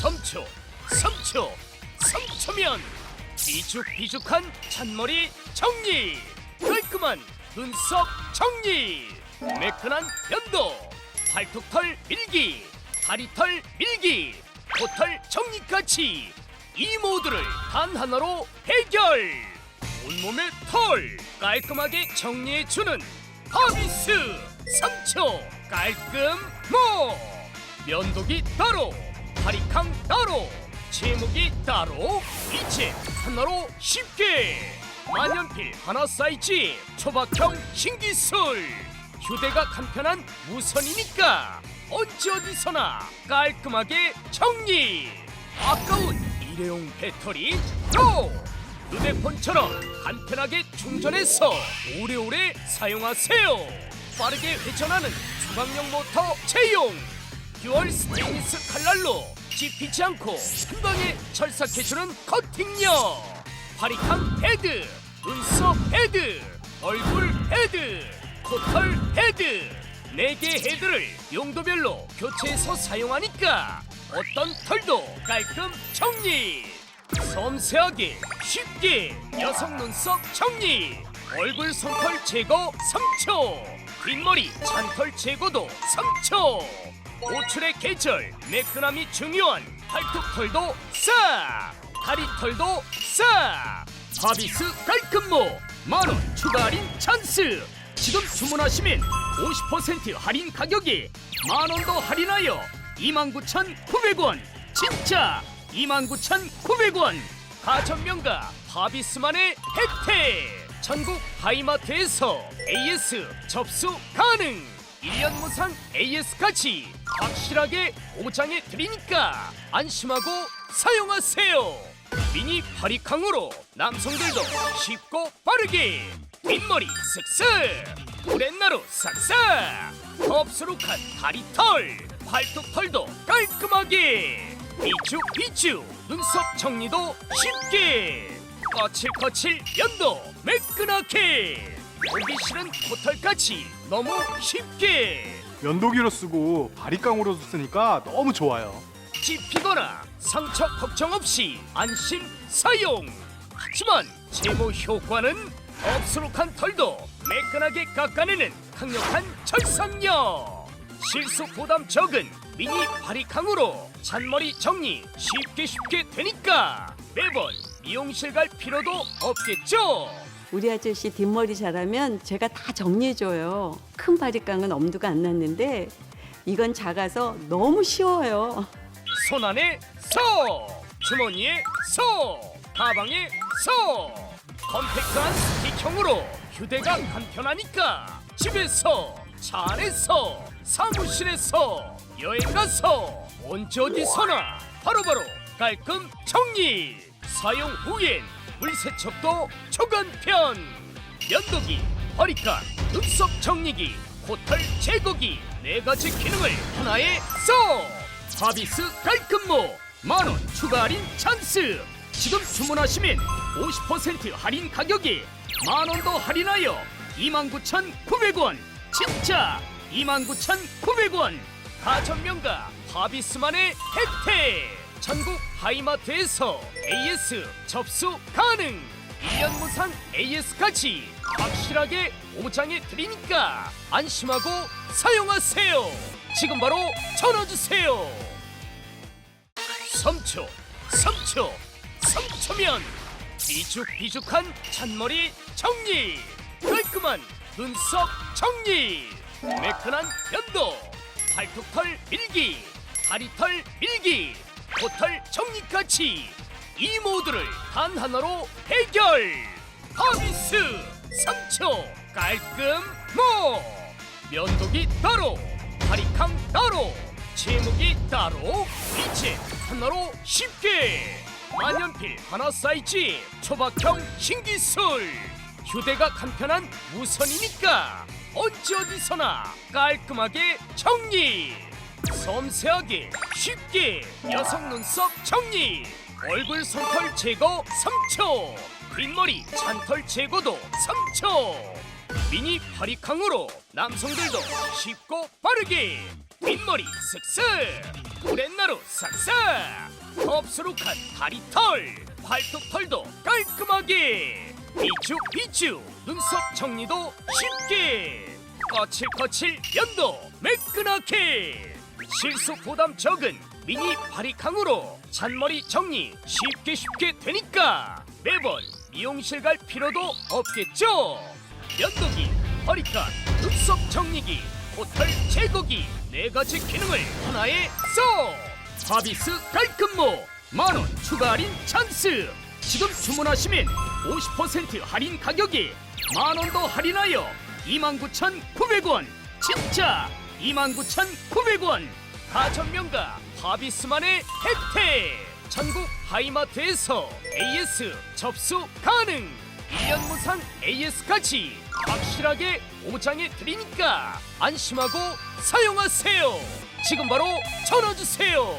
3초 3초 3초면 비죽비죽한 잔머리 정리. 깔끔한 눈썹 정리. 매끈한 면도. 발톱털 밀기 다리털 밀기 코털 정리까지 이 모두를 단 하나로 해결. 온몸의 털 깔끔하게 정리해주는 하비스 3초 깔끔 모. 면도기 따로 바리캉 따로 제목이 따로 이제 하나로 쉽게. 만년필 하나 사이즈 초박형 신기술. 휴대가 간편한 무선이니까 언제 어디서나 깔끔하게 정리. 아까운 일회용 배터리 로! 휴대폰처럼 간편하게 충전해서 오래오래 사용하세요. 빠르게 회전하는 주방용 모터 채용 듀얼 스테인리스 칼날로 찝히지 않고 한 방에 철삭해주는 커팅력. 바리캉 헤드 눈썹 헤드 얼굴 헤드 코털 헤드. 네 개 헤드를 용도별로 교체해서 사용하니까 어떤 털도 깔끔 정리. 섬세하게 쉽게 여성 눈썹 정리. 얼굴 손털 제거 3초. 뒷머리 잔털 제거도 3초 오출의 계절 매끈함이 중요한 팔뚝털도 싹 다리털도 싹. 바비스 깔끔모 만원 추가 할인 찬스. 지금 주문하시면 50% 할인 가격에 만원도 할인하여 29,900원. 진짜 29,900원. 가전명가 바비스만의 혜택. 전국 하이마트에서 AS 접수 가능 1년 무상 AS까지 확실하게 보장해 드리니까 안심하고 사용하세요. 미니 바리캉으로 남성들도 쉽고 빠르게 뒷머리 쓱쓱 오랜나루 싹싹 덥수룩한 다리털 팔뚝털도 깔끔하게 비죽비죽 눈썹 정리도 쉽게 거칠거칠 면도 매끈하게. 보기 싫은 코털까지 너무 쉽게. 면도기로 쓰고 바리깡으로 쓰니까 너무 좋아요. 찝히거나 상처 걱정 없이 안심 사용. 하지만 제모 효과는 덥수룩한 털도 매끈하게 깎아내는 강력한 절삭력. 실수 부담 적은 미니 바리캉으로 잔머리 정리 쉽게 쉽게 되니까 매번 미용실 갈 필요도 없겠죠 우리 아저씨 뒷머리 잘하면 제가 다 정리해줘요. 큰 바리깡은 엄두가 안 났는데 이건 작아서 너무 쉬워요. 손 안에 서 주머니에 서 가방에 서 컴팩트한 스틱형으로 휴대가 간편하니까 집에서 차 안에서 사무실에서 여행 가서 언제 어디서나 바로바로 깔끔 정리 사용 후엔 물세척도 초간편. 면도기 허리칸 눈썹 정리기 코털 제거기 네 가지 기능을 하나에 써 바비스 깔끔모 만원 추가 할인 찬스! 지금 주문하시면 50% 할인 가격에 만원 더 할인하여 29,900원! 진짜 29,900원! 가전명가 바비스만의 혜택 전국 하이마트에서 AS 접수 가능. 1년 무상 AS까지 확실하게 보장해 드리니까 안심하고 사용하세요. 지금 바로 전화 주세요. 3초 3초 3초면 비죽비죽한 잔머리 정리. 깔끔한 눈썹 정리. 매끈한 면도. 팔뚝털 밀기 다리털 밀기 코털 정리까지 이 모두를 단 하나로 해결! 하비스 3초 깔끔 모! 면도기 따로 바리캉 따로 제목이 따로 이제 하나로 쉽게! 만년필 하나 사이즈 초박형 신기술! 휴대가 간편한 무선이니까 언제 어디서나 깔끔하게 정리 섬세하게 쉽게 여성 눈썹 정리. 얼굴 손털 제거 3초. 뒷머리 잔털 제거도 3초. 미니 바리캉으로 남성들도 쉽고 빠르게. 뒷머리 쓱쓱 구렛나루 싹싹. 덥수룩한 다리털. 팔뚝털도 깔끔하게. 비추 비추. 눈썹 정리도 쉽게. 거칠거칠 면도 매끈하게 실수 부담 적은 미니 바리캉으로 잔머리 정리 쉽게 쉽게 되니까 매번 미용실 갈 필요도 없겠죠? 면도기, 허리칸, 눈썹 정리기, 호털 제거기 네 가지 기능을 하나에 쏙! 바비스 깔끔모 만 원 추가 할인 찬스! 지금 주문하시면 50% 할인 가격이 만원 더 할인하여 29,900원! 진짜 29,900원. 가전명가 바비스만의 혜택. 전국 하이마트에서 AS 접수 가능. 1년 무상 AS까지 확실하게 보장해 드리니까 안심하고 사용하세요. 지금 바로 전화 주세요